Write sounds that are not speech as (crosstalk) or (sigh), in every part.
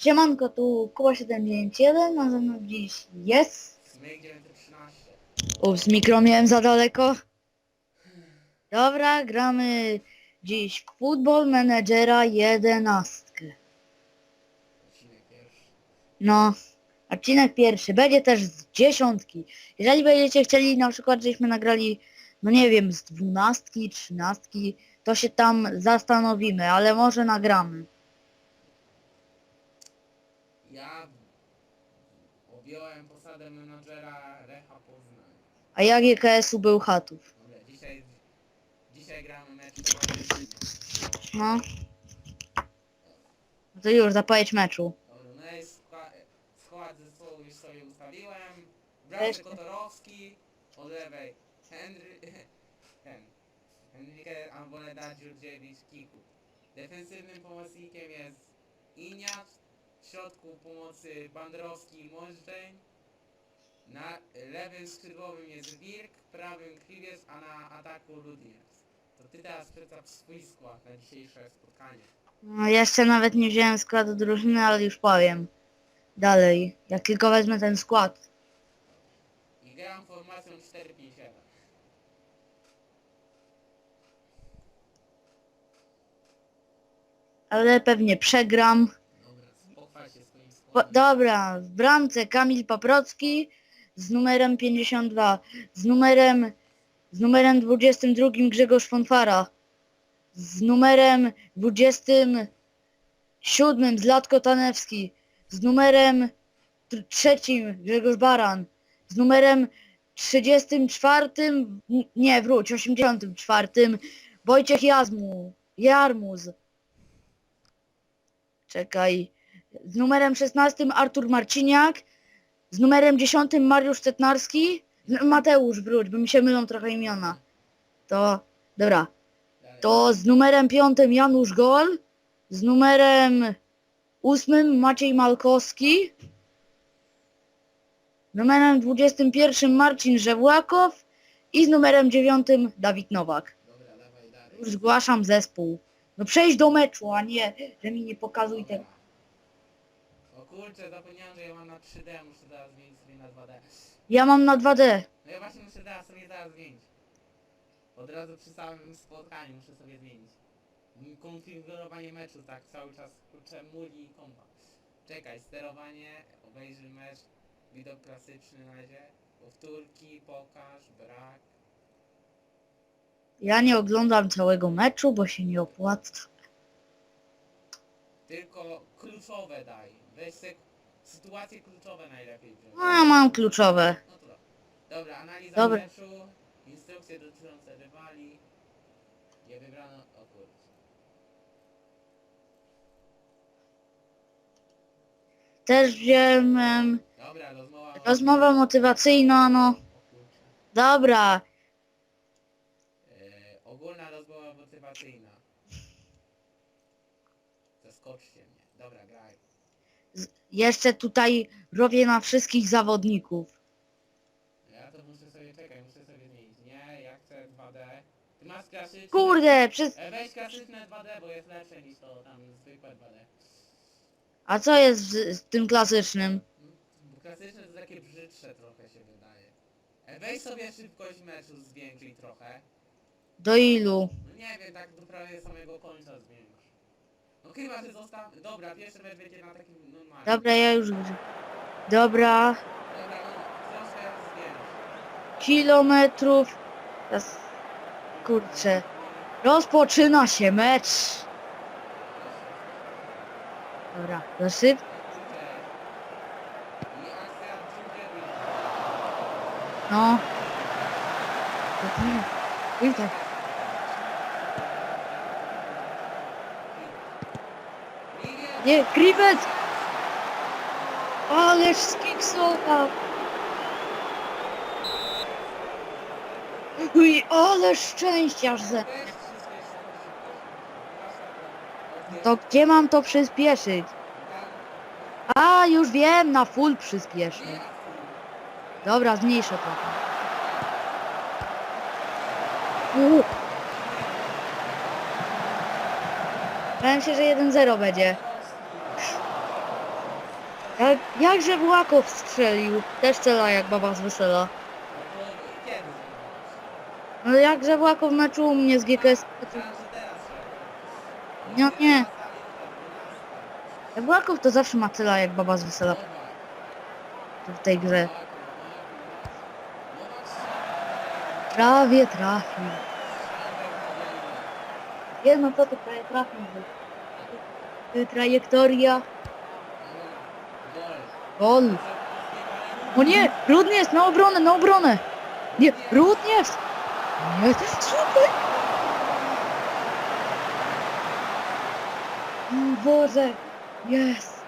Siemanko, tu Kuba791, a ze mną dziś jest... Smyk 913. Ups, mikro miałem za daleko. Dobra, gramy dziś Football Managera 11. Odcinek pierwszy. No, odcinek pierwszy. Będzie też z dziesiątki. Jeżeli będziecie chcieli na przykład, żeśmy nagrali, no nie wiem, z dwunastki, trzynastki, to się tam zastanowimy, ale może nagramy. Ja posadę menadżera Recha Poznań. A jak GKS-u był Chatów. Dobra, dzisiaj, dzisiaj gramy mecz No. No to już, zapowiedź meczu. Dobra, no i skład, skład zespołu już sobie ustawiłem. Brat Kotorowski, od lewej Henry, (laughs) ten, Henrykę Amboleda Dziurdziewicz Kiku. Defensywnym pomocnikiem jest Iniacz, w środku pomocy Bandrowski i Możdżeń. Na lewym skrzydłowym jest Wirk, prawym Kriwiec, a na ataku Ludniers. To ty teraz przedstaw swój skład na dzisiejsze spotkanie. No, jeszcze nawet nie wziąłem składu drużyny, ale już powiem. Dalej, jak tylko wezmę ten skład. I gram formacją 4-5-1. Ale pewnie przegram. Dobra, w bramce Kamil Paprocki z numerem 52. Z numerem, z numerem 22 Grzegorz Fonfara. Z numerem 27 Zlatko Tanewski. Z numerem tr- trzecim Grzegorz Baran. Z numerem 34, n- nie wróć, 84 Wojciech Jazmu, Jarmuz. Czekaj. Z numerem 16 Artur Marciniak. Z numerem 10 Mariusz Cetnarski. Z- Mateusz wróć, bo mi się mylą trochę imiona. To, dobra. To z numerem 5 Janusz Gol. Z numerem 8 Maciej Malkowski. Numerem 21 Marcin Żewłakow. I z numerem 9 Dawid Nowak. Już zgłaszam zespół. No przejść do meczu, a nie, że mi nie pokazuj tego. Kurczę, zapomniałem, że ja mam na 3D, muszę teraz zmienić sobie na 2D. Ja mam na 2D. No ja właśnie muszę teraz sobie zaraz zmienić. Od razu przy samym spotkaniu muszę sobie zmienić. Konfigurowanie meczu, tak cały czas kurczę muli i kompa. Czekaj, sterowanie, obejrzyj mecz, widok klasyczny na razie, powtórki, pokaż, brak. Ja nie oglądam całego meczu, bo się nie opłaca. Tylko kluczowe daj. Weź se sytuacje kluczowe najlepiej wziąć. No ja mam kluczowe. No to dobra. Dobra, analiza Dobra. meczu, instrukcje dotyczące rywali. Nie wybrano, o kurczę. Też wziąłem em, Dobra, rozmowa... rozmowa motywacyjna, no. O kurczę. Dobra. E, ogólna rozmowa motywacyjna. Zaskoczcie mnie. Dobra, graj. Jeszcze tutaj robię na wszystkich zawodników. Ja to muszę sobie, czekaj, muszę sobie zmienić. Nie, ja chcę 2D. Ty masz klasyczne... Kurde, przez... E, weź klasyczne 2D, bo jest lepsze niż to tam zwykłe 2D. A co jest z, z tym klasycznym? Bo klasyczne to takie brzydsze trochę się wydaje. E, weź sobie szybkość meczu zwiększyj trochę. Do ilu? No nie wiem, tak do prawie. No chyba, że zostaw... Dobra, pierwszy mecz będzie na takim normalnym. Dobra, ja już... gr- Dobra. Dobra, no. Kilometrów. Teraz... Kurczę. Rozpoczyna się mecz. Dobra, za szybko. I akcja Dżungiewicz. No. I tak. Nie, Kriwec! Ależ skiksował! Uj, ależ szczęściarz ze... To gdzie mam to przyspieszyć? A, już wiem, na full przyspieszę. Dobra, zmniejszę trochę. U. Wydaje mi się, że 1-0 będzie. Jak, jakże Włakow strzelił? Też strzela jak baba z wesela. No? No jakże Włakow meczu u mnie z GKS. Robisz. Nie, nie. 11, Włakow to zawsze ma tyle jak baba z wesela w tej grze. Prawie trafił. Jedno co to prawie trafił. Trajektoria. Gol. O nie! Rudny jest na obronę, na obronę! Nie, Rudny jest! Nie, super! O Boże! Jest!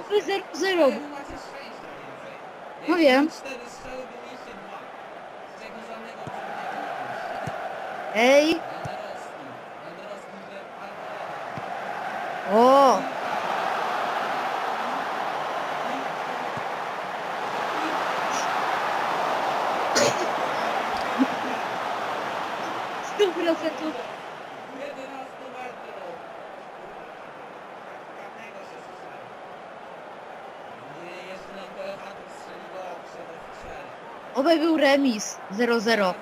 Oby 0-0! Ale wy macie szczęścia więcej. No wiem. cztery strzały, by mieliście dwa. Z czego żadnego przeciwnika nie mieliście. Ej! Wędrowski. Wędrowski, że albo O! Stu procentów! 11 metrów. Karnego się strzela. Nie, jeszcze na PFA tu strzeliło przede strzelę. Oby był remis 0-0. Do Nowaka,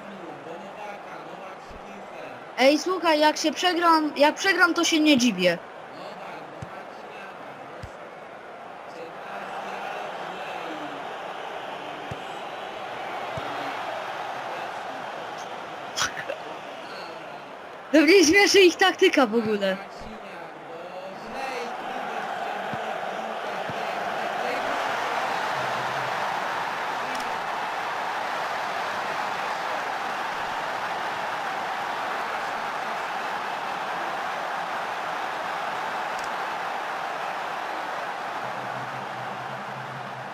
Nowak Szkice. Ej, słuchaj, jak się przegram, jak przegram, to się nie dziwię. Nowak, Nowak Śmiała. Czekawski, To mnie śmieszy ich taktyka w ogóle.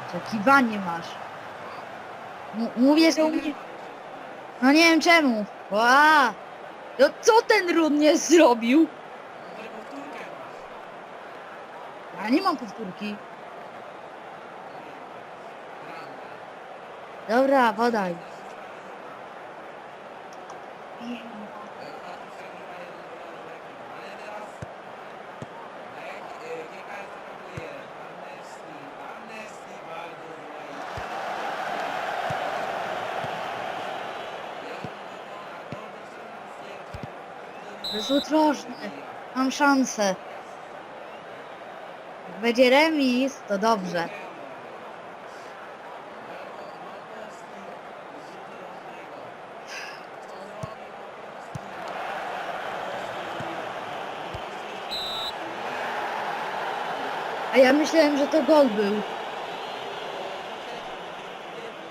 Oczekiwanie masz. M- mówię, że u mnie... No nie wiem czemu. Ła! No co ten Rudnie zrobił? Ja nie mam powtórki. Dobra, podaj. Jest ostrożny. Mam szansę. Jak będzie remis, to dobrze. A ja myślałem, że to gol był.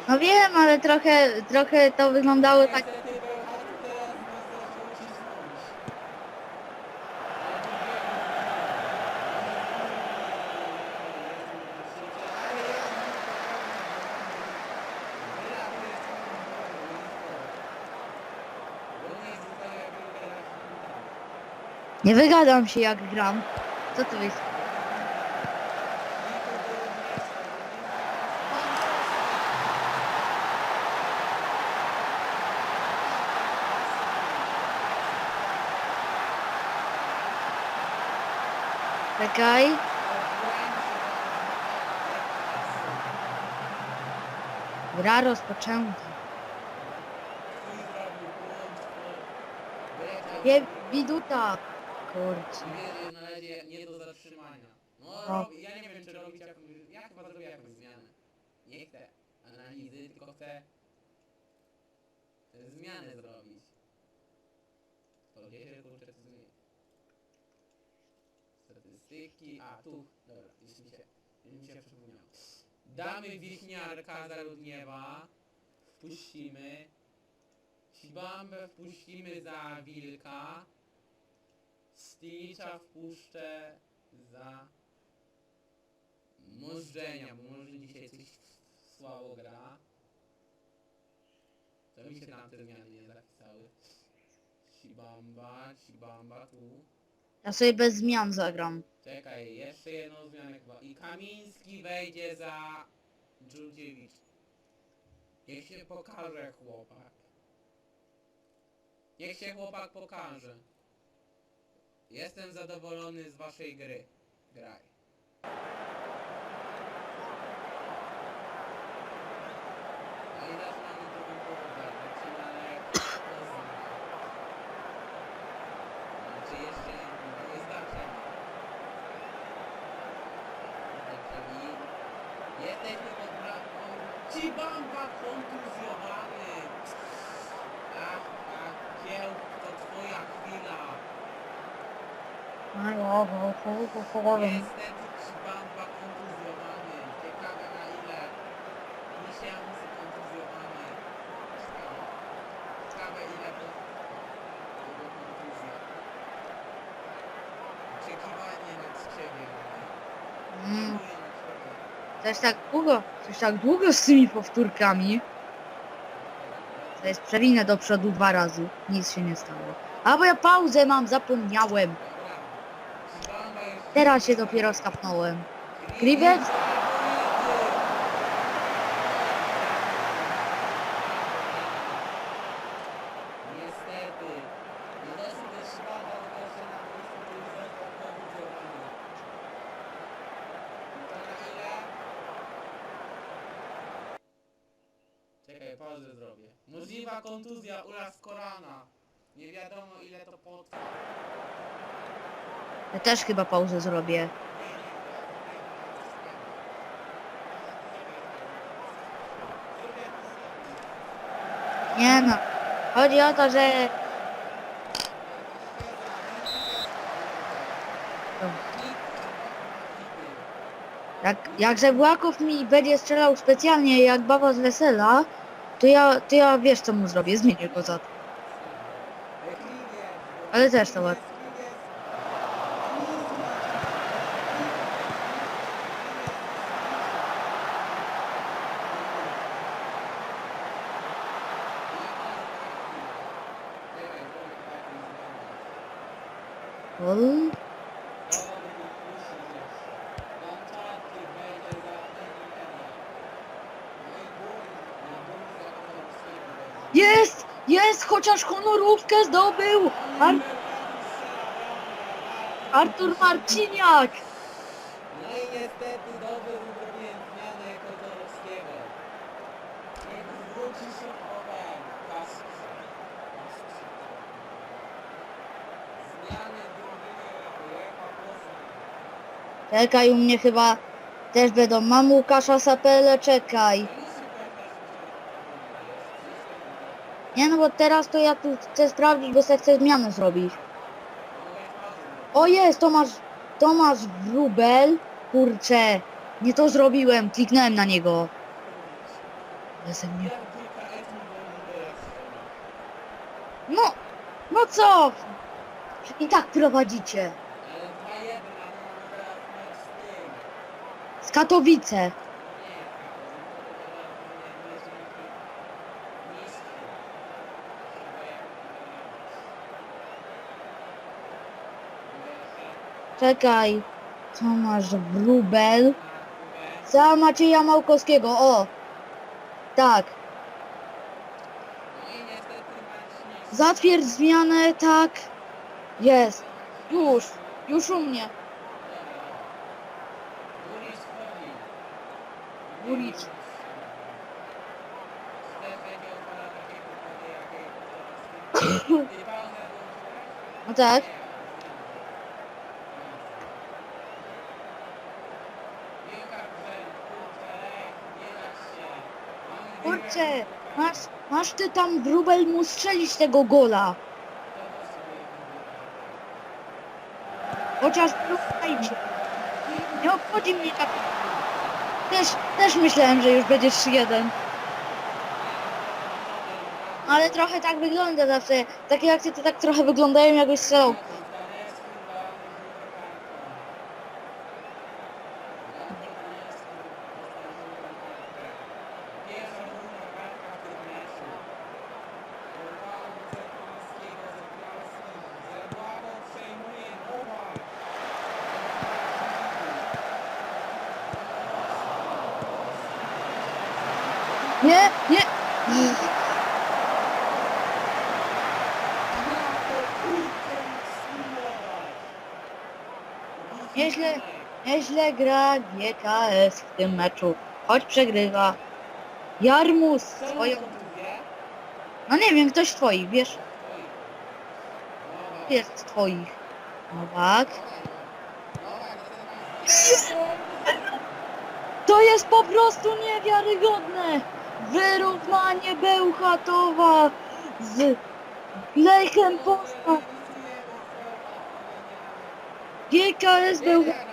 No wiem, ale trochę, trochę to wyglądało tak... Nie wygadam się jak gram. Co to jest? Czekaj. Gra rozpoczęta. Nie, widuta. Kurczę. Nie, na razie nie do zatrzymania. No, No. robi, ja nie wiem czy robić jakąś... Ja chyba zrobię jakąś zmianę. Nie chcę analizy, tylko chcę zmianę zrobić. To gdzie się kurczę to zmieni? Statystyki, a tu, dobra, już mi się, już mi się przypomniało. Damy wiśniarka za Rudniewa, wpuścimy. Sibambę wpuścimy za Wilka. Stilicza wpuszczę za Możdżenia, bo może dzisiaj coś słabo gra. To mi się tam te zmiany nie zapisały. Sibamba, Sibamba tu. Ja sobie bez zmian zagram. Czekaj, jeszcze jedną zmianę chyba. I Kamiński wejdzie za Dżurdziewicz. Niech się pokaże chłopak. Niech się chłopak pokaże. Jestem zadowolony z waszej gry. Graj. No i zaczynamy drugą połowę. Zaczynamy od Znaczy jeszcze nie jesteśmy pod bramką Cibamba Kąt Ciekawe na ile. Ciekawe. Ile to jego kontuzja. Oczekiwanie na ciebie. Mm. Oczekuję na ciebie. Coś tak długo, coś tak długo z tymi powtórkami. To jest przewinę do przodu dwa razy. Nic się nie stało. A bo ja pauzę mam, zapomniałem. Teraz się dopiero skapnąłem. Gribet? Czekaj, pauzę zrobię. Możliwa kontuzja uraz Korana. Nie wiadomo ile to potrwa. Ja też chyba pauzę zrobię. Nie no. Chodzi o to, że... Jak, jak Żebłaków mi będzie strzelał specjalnie jak baba z wesela, to ja, to ja wiesz co mu zrobię, zmienię go za to. Ale też to ładnie. Jest! Jest! Chociaż honorówkę zdobył! Ar Artur Marciniak! No i niestety dobrze zrobiłem zmianę Kozorowskiego. Niech wróci się potem. Zmiany drużyny Lecha Poznań. Czekaj, u mnie chyba też będą. Mam Łukasza Sapele, czekaj. Nie no, bo teraz to ja tu chcę sprawdzić, bo sobie chcę zmianę zrobić. O jest, Tomasz, Tomasz Wrubel. Kurczę, nie to zrobiłem, kliknąłem na niego. Mnie... No, no co? I tak prowadzicie. Ale 2-1, a mamy teraz mecz z tym. Z Katowice. Czekaj. Tomasz Wrubel. Za Macieja Małkowskiego, o. Tak. Zatwierdź zmianę, tak. Jest. Już. Już u mnie. Bulic. No tak. Kurczę, masz, masz ty tam Wrubel mu strzelić tego gola. Chociaż próbujcie. Nie obchodzi mnie tak. Też, też myślałem, że już będzie 3-1. Ale trochę tak wygląda zawsze. Takie akcje to tak trochę wyglądają jakbyś strzelał. Nie, nie. Nieźle, nieźle gra GKS w tym meczu. Choć przegrywa. Jarmus swoją... No nie wiem, ktoś z twoich, wiesz? Jest z twoich. Nowak. To jest po prostu niewiarygodne! Wyrównanie Bełchatowa z Lechem Poznań. GKS Bełchatów.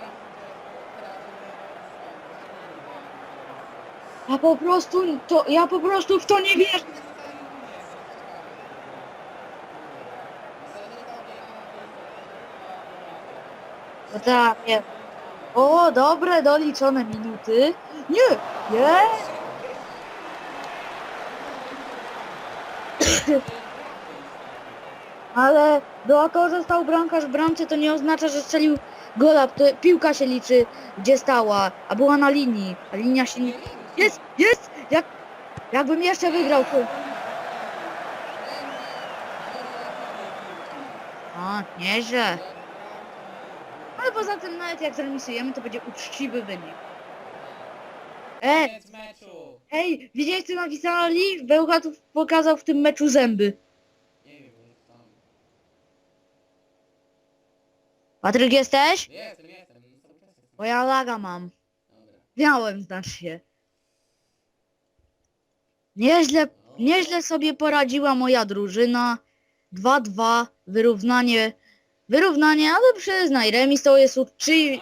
Ja po prostu to, ja po prostu w to nie wierzę. No tak, nie. O, dobre, doliczone minuty. Nie, nie. (laughs) Ale do to, że stał bramkarz w bramce, to nie oznacza, że strzelił gola. To piłka się liczy, gdzie stała, a była na linii. A linia się nie... Jest, jest! Jak, jakbym jeszcze wygrał, to... A, nieźle. Ale poza tym nawet jak zremisujemy, to będzie uczciwy wynik. Ej, Koniec meczu! ej, widziałeś co napisali? Bełchatów pokazał w tym meczu zęby. Nie wiem, już tam. Patryk jesteś? Jestem, jestem. no cały czas jestem. Bo ja laga mam. Dobra. Miałem, się. Nieźle, nieźle sobie poradziła moja drużyna. 2-2, wyrównanie. Wyrównanie, ale przyznaj, remis to jest ta,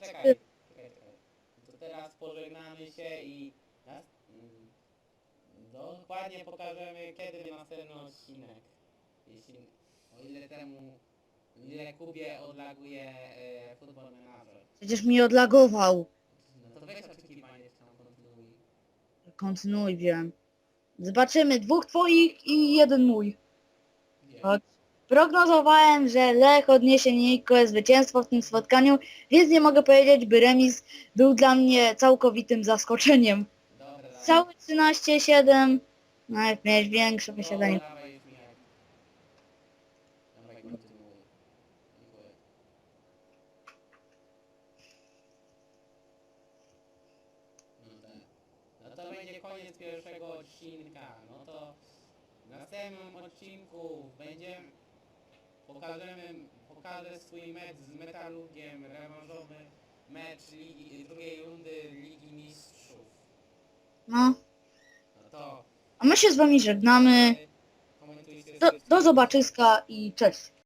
czekaj, czekaj, czekaj. To teraz pożegnamy się i nas, mm, dokładnie pokażemy kiedy następny odcinek. Jeśli, o ile temu, ile Kubie odlaguje e, futbol menażer. Przecież mi odlagował. No to weź oczekiwanie, jeszcze tam kontynuuj. Kontynuuj, wiem. Zobaczymy, dwóch twoich i jeden mój. Nie. Tak. Prognozowałem, że Lech odniesie niejako zwycięstwo w tym spotkaniu, więc nie mogę powiedzieć, by remis był dla mnie całkowitym zaskoczeniem. Dobra. Całe 13-7, nawet miałeś większe posiadanie. No. No to będzie koniec pierwszego odcinka. No to w następnym odcinku będziemy pokażemy, pokażę swój mecz z Metalurgiem, rewanżowy mecz ligi, drugiej rundy Ligi Mistrzów. No, No to a my się z wami żegnamy. Do, do zobaczyska i cześć.